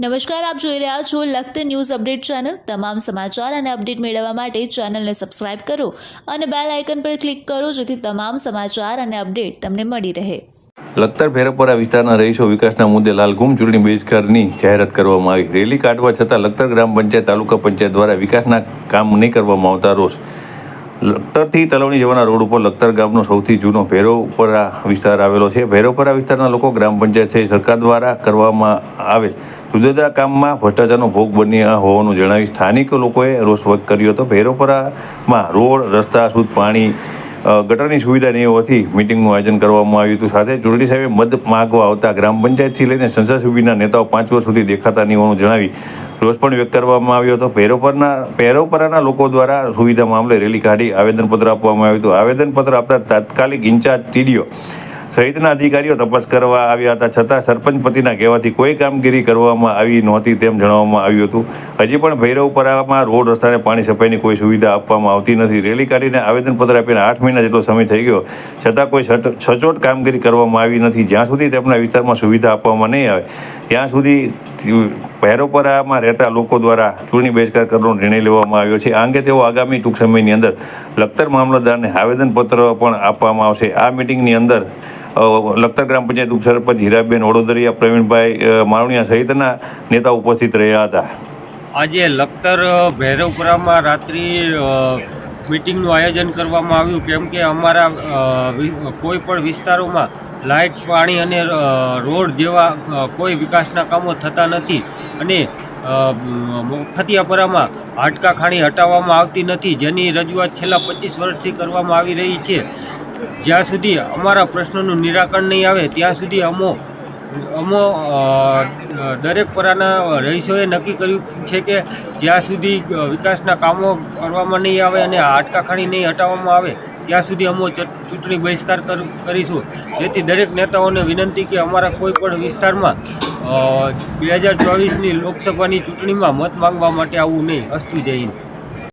નમસ્કાર, આપ જોઈ રહ્યા છો લખત ન્યૂઝ અપડેટ ચેનલ. તમામ સમાચાર અને અપડેટ મેળવવા માટે ચેનલને સબસ્ક્રાઇબ કરો અને બેલ આઇકન પર ક્લિક કરો જેથી તમામ સમાચાર અને અપડેટ તમને મળી રહે. લખતર ભેરપરા વિસ્તારના રહીશો વિકાસના મુદ્દે લાલઘુમ ચૂંટણી બહિષ્કારની જાહેરાત કરવામાં આવી. રેલી કાઢવા છતાં લખતર ગ્રામ પંચાયત તાલુકા પંચાયત દ્વારા વિકાસના કામ નહીં કરવામાં આવતા રોષ લખતરથી તલવણી જવાના રોડ ઉપર લખતર ગામનો સૌથી જૂનો ભેરોપરા વિસ્તાર આવેલો છે. ભેરોપરા વિસ્તારના લોકો ગ્રામ પંચાયત છે, સરકાર દ્વારા કરવામાં આવેલ જુદા જુદા કામમાં ભ્રષ્ટાચારનો ભોગ બન્યા હોવાનું જણાવી સ્થાનિક લોકોએ રોષ વ્યક્ત કર્યો હતો. ભેરોપરામાં રોડ, રસ્તા, શુદ્ધ પાણી ગટરની સુવિધા નહીં હોવાથી મિટિંગનું આયોજન કરવામાં આવ્યું હતું. સાથે ચૂંટણી સાહેબે મત માગવા આવતા ગ્રામ પંચાયતથી લઈને સંસદ સુધીના નેતાઓ પાંચ વર્ષ સુધી દેખાતા નહીં હોવાનું જણાવી રોષ પણ વ્યક્ત કરવામાં આવ્યો હતો. ભૈરવપરના ભૈરવપરાના લોકો દ્વારા સુવિધા મામલે રેલી કાઢી આવેદનપત્ર આપવામાં આવ્યું હતું. આવેદનપત્ર આપતા તાત્કાલિક ઇન્ચાર્જ ટીડીઓ સહિતના અધિકારીઓ તપાસ કરવા આવ્યા હતા. છતાં સરપંચ પતિના કહેવાથી કોઈ કામગીરી કરવામાં આવી નહોતી તેમ જણાવવામાં આવ્યું હતું. હજી પણ ભૈરવપરામાં રોડ રસ્તાને પાણી સફાઈની કોઈ સુવિધા આપવામાં આવતી નથી. રેલી કાઢીને આવેદનપત્ર આપીને આઠ મહિના જેટલો સમય થઈ ગયો. છતાં કોઈ સચોટ કામગીરી કરવામાં આવી નથી. જ્યાં સુધી તેમના વિસ્તારમાં સુવિધા આપવામાં નહીં આવે, ત્યાં સુધી ભૈરવપરામાં રહેતા લોકો દ્વારા ચૂંટણી બહિષ્કાર કરવાનો નિર્ણય લેવામાં આવ્યો છે. આ અંગે તેઓ આગામી ટૂંક સમયની અંદર લખતર મામલતદારને આવેદનપત્ર પણ આપવામાં આવશે. આ મિટિંગની અંદર લખતર ગ્રામ પંચાયત ઉપસરપંચ હીરાબેન ઓડોદરિયા પ્રવીણભાઈ અ, મારણિયા સહિતના નેતા ઉપસ્થિત રહ્યા હતા. આજે લખતર ભૈરવપુરામાં રાત્રિ મિટિંગનું આયોજન કરવામાં આવ્યું. કેમ કે અમારા કોઈ પણ વિસ્તારોમાં લાઇટ પાણી અને રોડ જેવા કોઈ વિકાસના કામો થતા નથી અને અ, મ- ફતિયાપરામાં હાડકા ખાણી હટાવવામાં આવતી નથી જેની રજૂઆત છેલ્લા પચીસ વર્ષથી કરવામાં આવી રહી છે. જ્યાં સુધી અમારા પ્રશ્નોનું નિરાકરણ નહીં આવે ત્યાં સુધી અમો અમો દરેક પરાના રહીશોએ નક્કી કર્યું છે કે જ્યાં સુધી વિકાસના કામો કરવામાં નહીં આવે અને હાડકા ખાણી નહીં હટાવવામાં આવે ત્યાં સુધી અમે ચૂંટણી બહિષ્કાર કરીશું. જેથી દરેક નેતાઓને વિનંતી કે અમારા કોઈ પણ વિસ્તારમાં બે હજાર ચોવીસની લોકસભાની ચૂંટણીમાં મત માંગવા માટે આવવું નહીં, અસ્તુ જય